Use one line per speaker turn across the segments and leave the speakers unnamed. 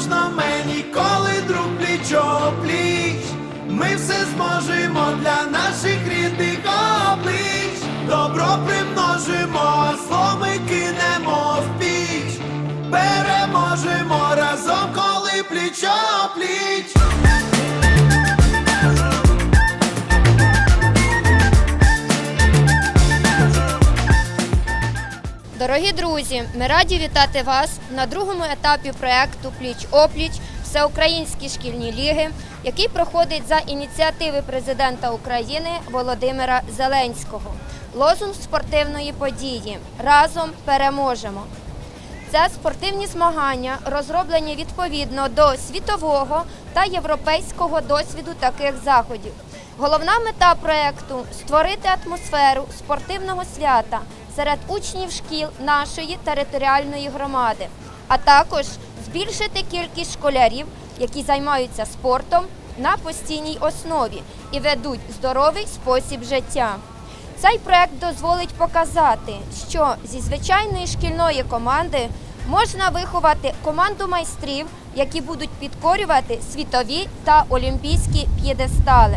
можна мені, коли друг плічо пліч. Ми все зможемо для наших рідних облич. Добро примножимо, зло ми кинемо в піч. Переможемо разом, коли плічо
Дорогі друзі, ми раді вітати вас на другому етапі проекту Пліч опліч Всеукраїнські шкільні ліги, який проходить за ініціативи президента України Володимира Зеленського. Лозунг спортивної події Разом переможемо. Це спортивні змагання розроблені відповідно до світового та європейського досвіду таких заходів. Головна мета проекту створити атмосферу спортивного свята серед учнів шкіл нашої територіальної громади, а також збільшити кількість школярів, які займаються спортом на постійній основі і ведуть здоровий спосіб життя. Цей проект дозволить показати, що зі звичайної шкільної команди можна виховати команду майстрів, які будуть підкорювати світові та олімпійські п'єдестали.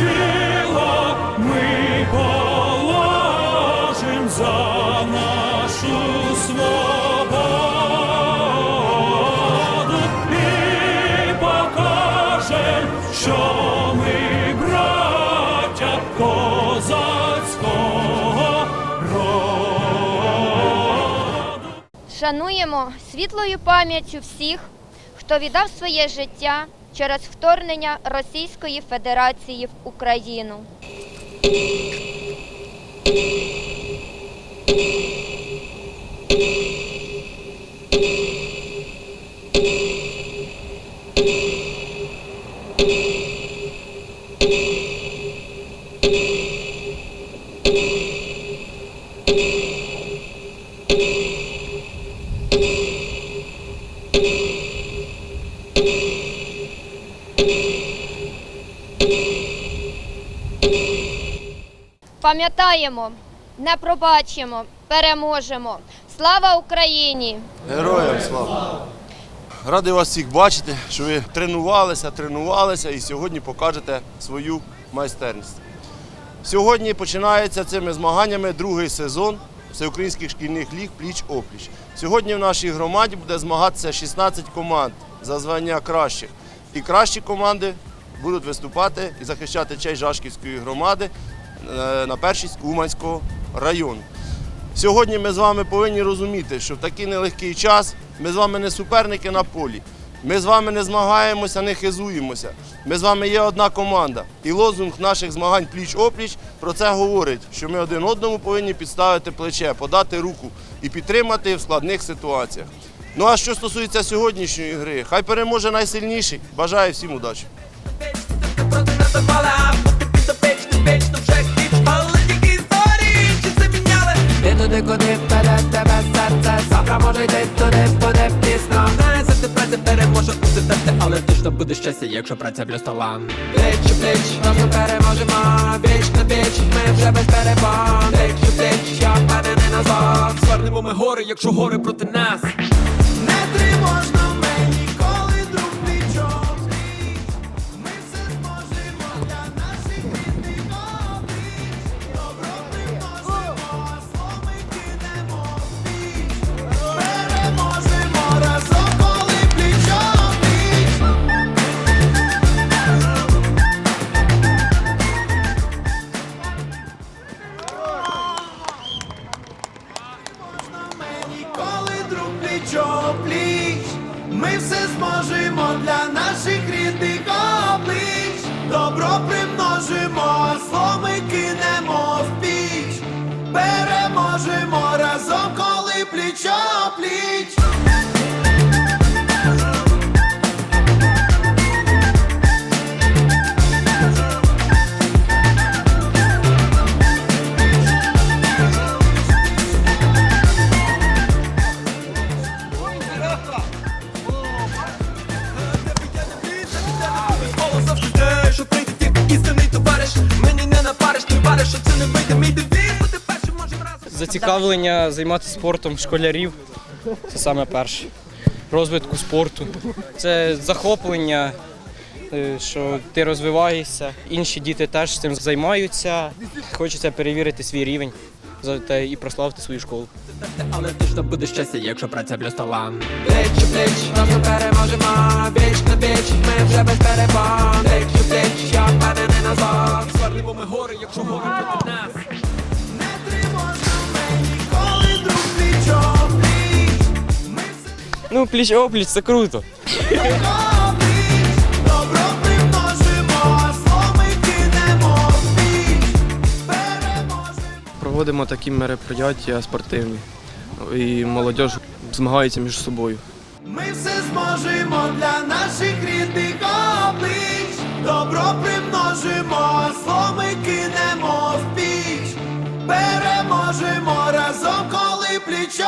тіло ми положим за нашу свободу і покажем, що ми браття козацького роду.
Шануємо світлою пам'яттю всіх, хто віддав своє життя через вторгнення Російської Федерації в Україну. Пам'ятаємо, не пробачимо, переможемо. Слава Україні!
Героям слава! Радий вас всіх бачити, що ви тренувалися, тренувалися і сьогодні покажете свою майстерність. Сьогодні починається цими змаганнями другий сезон всеукраїнських шкільних ліг пліч-опліч. Сьогодні в нашій громаді буде змагатися 16 команд за звання кращих. І кращі команди будуть виступати і захищати честь Жашківської громади на першість Уманського району. Сьогодні ми з вами повинні розуміти, що в такий нелегкий час ми з вами не суперники на полі. Ми з вами не змагаємося, не хизуємося. Ми з вами є одна команда. І лозунг наших змагань пліч-опліч про це говорить, що ми один одному повинні підставити плече, подати руку і підтримати в складних ситуаціях. Ну а що стосується сьогоднішньої гри, хай переможе найсильніший. Бажаю всім удачі.
Куди вперед тебе серце Завтра може йти туди, буде пізно
Не завжди праця переможе усе тести, але
точно буде щастя, якщо праця плюс талант Плеч у плеч, разом переможемо Віч на біч, ми вже без перепон Плеч у я як мене не назвав
Звернемо ми гори, якщо гори проти нас. Не тривожно мені, коли
Зацікавлення займатися спортом школярів це саме перше. Розвитку спорту. Це захоплення, е, що ти розвиваєшся, інші діти теж цим займаються. Хочеться перевірити свій рівень і прославити свою школу.
Але точно буде щастя, якщо праця плюс талант Плеч плеч, разом переможемо Віч на віч, ми вже без перебан Плеч плеч,
Ну, пліч опліч це круто.
Проводимо такі мероприятия спортивні. І молодь змагається між собою.
Ми все зможемо для наших рідних облич. Добро примножимо, зло ми кинемо в піч. Переможемо разом, коли пліч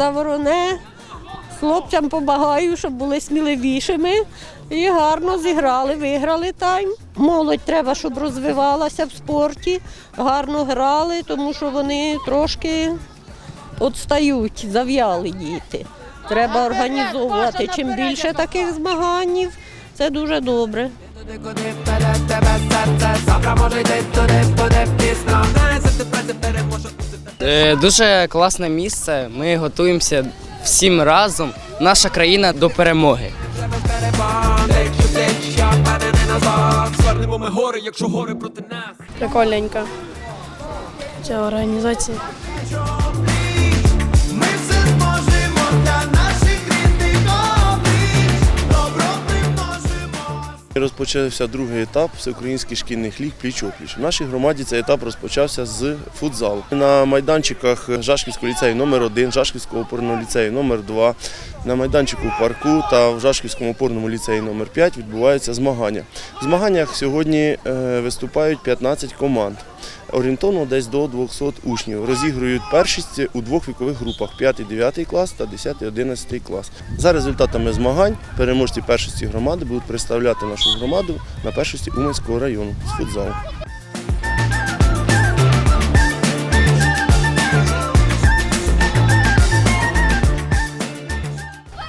команда Вороне. Хлопцям допомагаю, щоб були сміливішими. І гарно зіграли, виграли тайм. Молодь треба, щоб розвивалася в спорті, гарно грали, тому що вони трошки відстають, зав'яли діти. Треба організовувати. Чим більше таких змагань, це дуже добре.
Дуже класне місце. Ми готуємося всім разом. Наша країна до перемоги.
Сверлимо ми гори, якщо гори проти нас
Прикольненько. ця організація.
Розпочався другий етап всеукраїнських шкільних ліг пліч-опліч. В нашій громаді цей етап розпочався з футзалу. На майданчиках Жашківського ліцею номер 1 Жашківського опорного ліцею номер 2 на майданчику парку та в Жашківському опорному ліцеї номер 5 відбуваються змагання. В змаганнях сьогодні е, виступають 15 команд. Орієнтовно десь до 200 учнів. Розігрують першість у двох вікових групах 5-9 клас та 10-11 клас. За результатами змагань переможці першості громади будуть представляти нашу громаду на першості Уманського району з футзалу.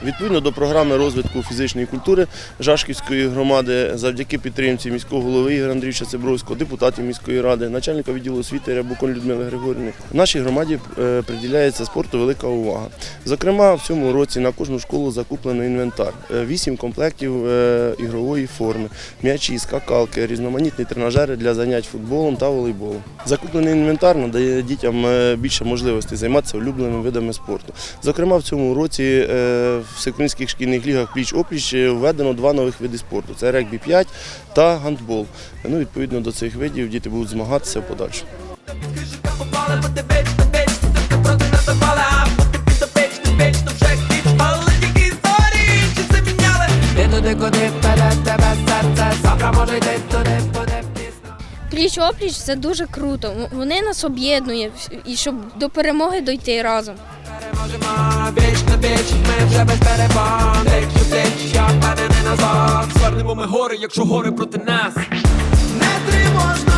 Відповідно до програми розвитку фізичної культури Жашківської громади, завдяки підтримці міського голови Ігоря Андрійовича Цибровського, депутатів міської ради, начальника відділу освіти Рябукон Людмили Григорівни, нашій громаді е, приділяється спорту велика увага. Зокрема, в цьому році на кожну школу закуплено інвентар, Е, вісім комплектів е, ігрової форми, м'ячі, скакалки, різноманітні тренажери для занять футболом та волейболом. Закуплений інвентар надає дітям більше можливостей займатися улюбленими видами спорту. Зокрема, в цьому році в всеукраїнських шкільних лігах пліч-опліч е, введено два нових види спорту: це регбі 5 та гандбол. Ну, відповідно до цих видів діти будуть змагатися в подальшому.
Пліч опліч це дуже круто. Вони нас об'єднує і щоб до перемоги дойти разом.
Переможемо віч ми вже без перепон. Плеч у я впевнений назад. Звернемо ми гори, якщо гори проти нас.
Не тривожно